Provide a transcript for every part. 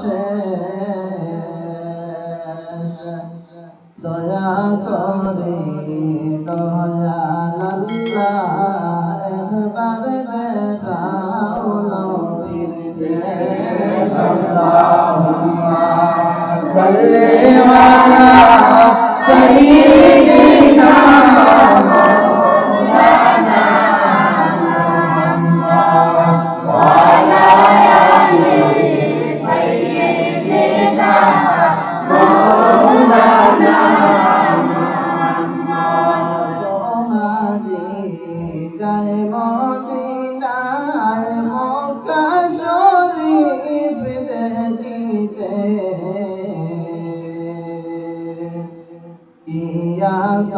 শেষ। দয়া করে দয়াল একবার দেখাও নবীর দেশ। আল্লাহুম্মা সাল্লি আলা সাইয়্যিদিনা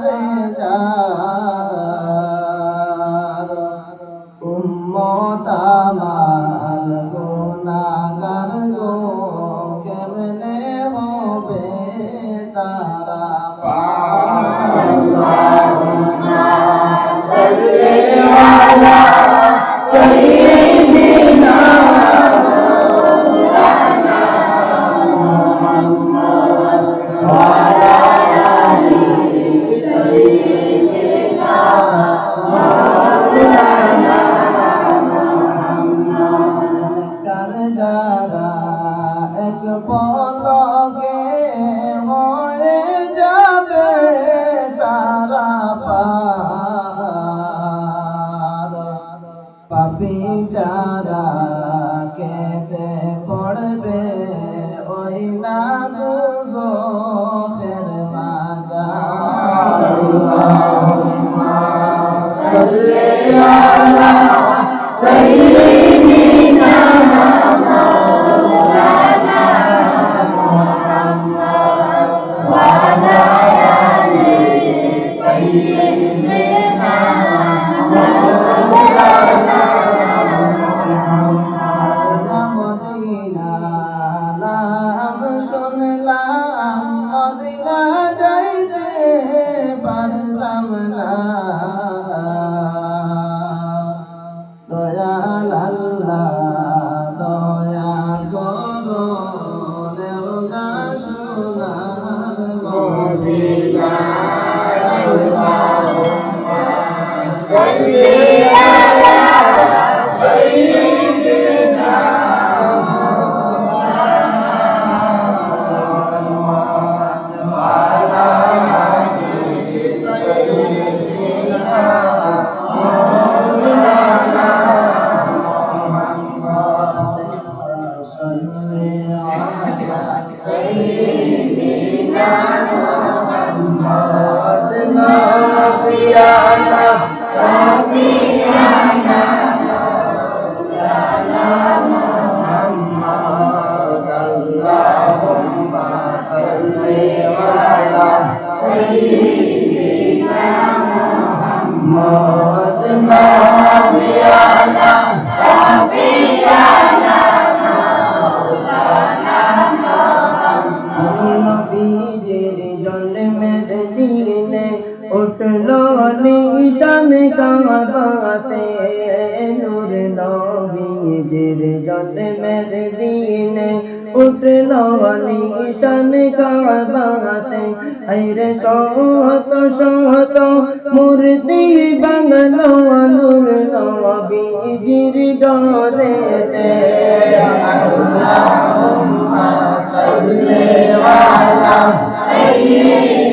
যারে নবীজির জন্মের দিনে উঠল নিশান কাবাতে হাইরে সহত সহত মূর্তি বাংল নূর নবীজির ডরে তে আল্লাহুম্মা সাল্লি আলা সাইয়্যিদিনা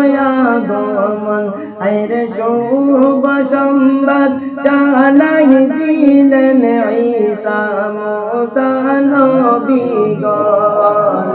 শোভয়া গমন আইরে শুভ সংবাদ জানাই দিলেন ঈসা মুসা নবী গণ।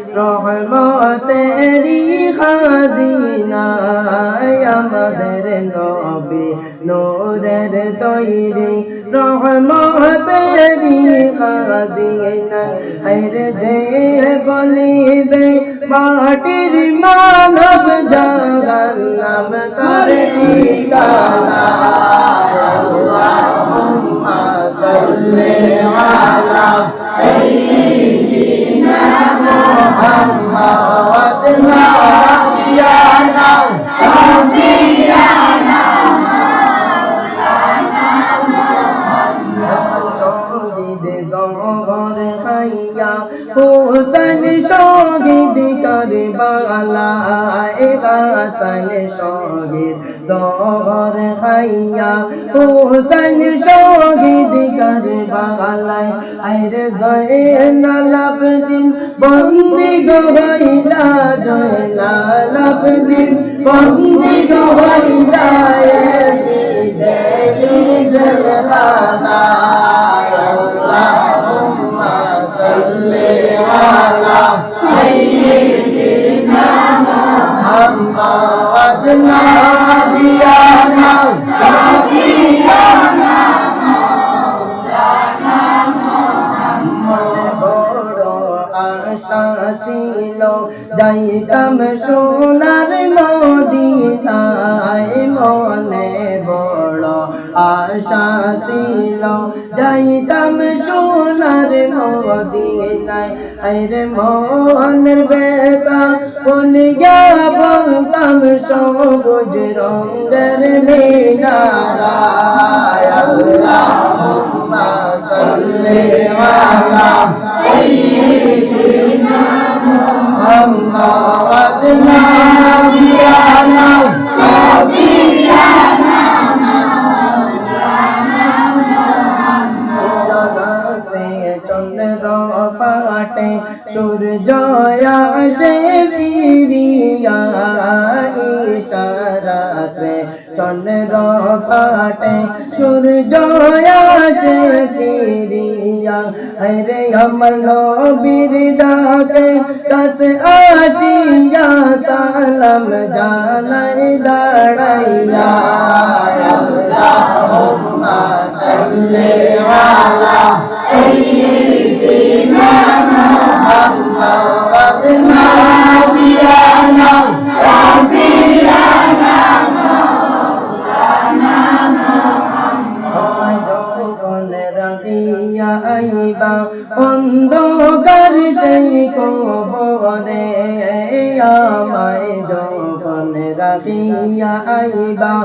রহমতেরি খাজিনা আমাদের নবী নূরের তৈরি রহমতেরি খাজিনা হাইরে যে বলিবে, মাটির মানব জাগান্নাম তার ঠিকানা। আল্লাহুম্মা আলা মুহাম্মাদ শহীদ জহর খাইয়া হোসেন শহীদ করবালায়। আইরে জয়নাল আবদিন বন্দি গহইলা জয়নাল আবদিন বন্দি গহইলা আল্লাহুম্মা সাল্লি আলা সাইয়্যিদিনা মুহাম্মাদ নাবিয়ানা মনে বড় আশা ছিল যাইতাম সোনার মদিনায় মনে বড় আশা ছিল যাইতাম সোনার মদিনায় আইরে মনের বেতা কোনিয়া বলতাম সবুজ রঙ্গের মিনারা আল্লাহ সাল্লি আলা সাইয়্যিদিনা মুহাম্মাদ নাবিয়ানা সাবিয়ানা চন্দ্র পাটে সূর্য আসে ফিরিয়া। হরে আমার নবীর ডাকে দস আসিয়া সালাম জানাই দাঁড়াইয়া। আল্লাহুম্মা সাল্লি আলা সাইয়্যিদিনা মুহাম্মাদ। অন্ধকার সেই কবরে আমায় যখন রাখিয়া আইবা।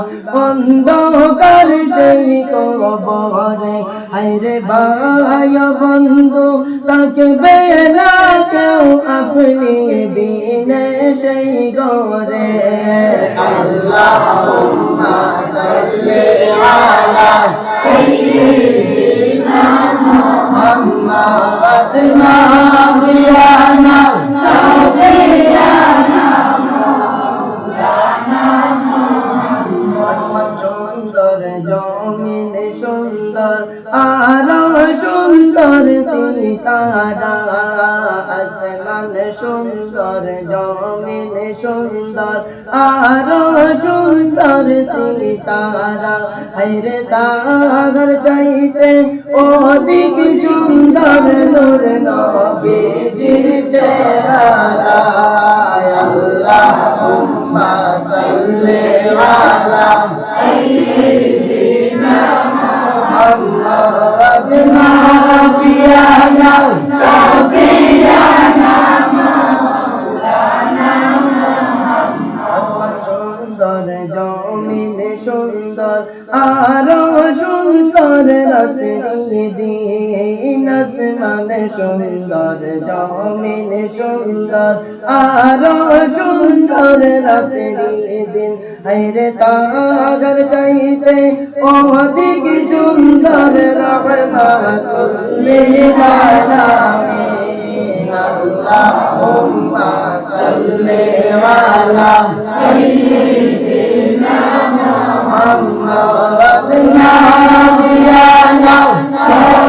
অন্ধকার সেই কবরে হাইরে ভাই বন্ধু তাকে বেলা কেউ আপনি বিনে সেই গরে আল্লাহ সাল্লি জমিন সুন্দর আরও সুন্দর সিতারা। আসমান আরও সুন্দর সিতারা। হাইরে তাগর চাইতে অধিক সুন্দর নূর নবীজির চেহারা। আল্লাহ উম্মা সাল্লি আলা সাইয়্যিদিনা মুহাম্মদ নাবিয়ানা দিন আসমান সুন্দর, জমিন সুন্দর, আরও সুন্দর রাত্রি দিন। হাইরে তাগর চাইতে অধিক সুন্দর রহমাতুল লিল আলামিন। আল্লাহুম্মা সাল্লি আলা সাইয়্যিদিনা 아